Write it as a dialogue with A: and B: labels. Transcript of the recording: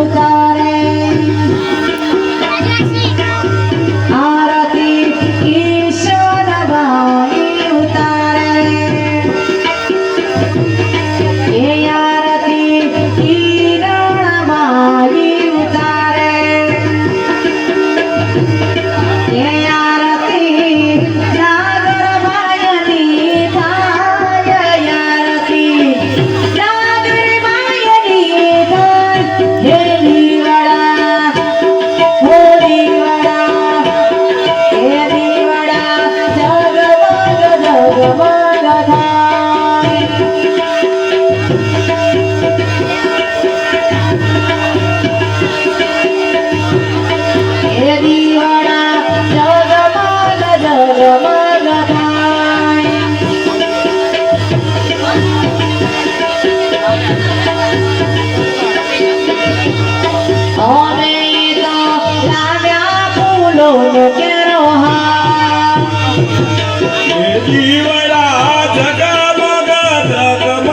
A: ayuda. સૌનો કેરો હા
B: એ જીવડા જગમગ જગમગ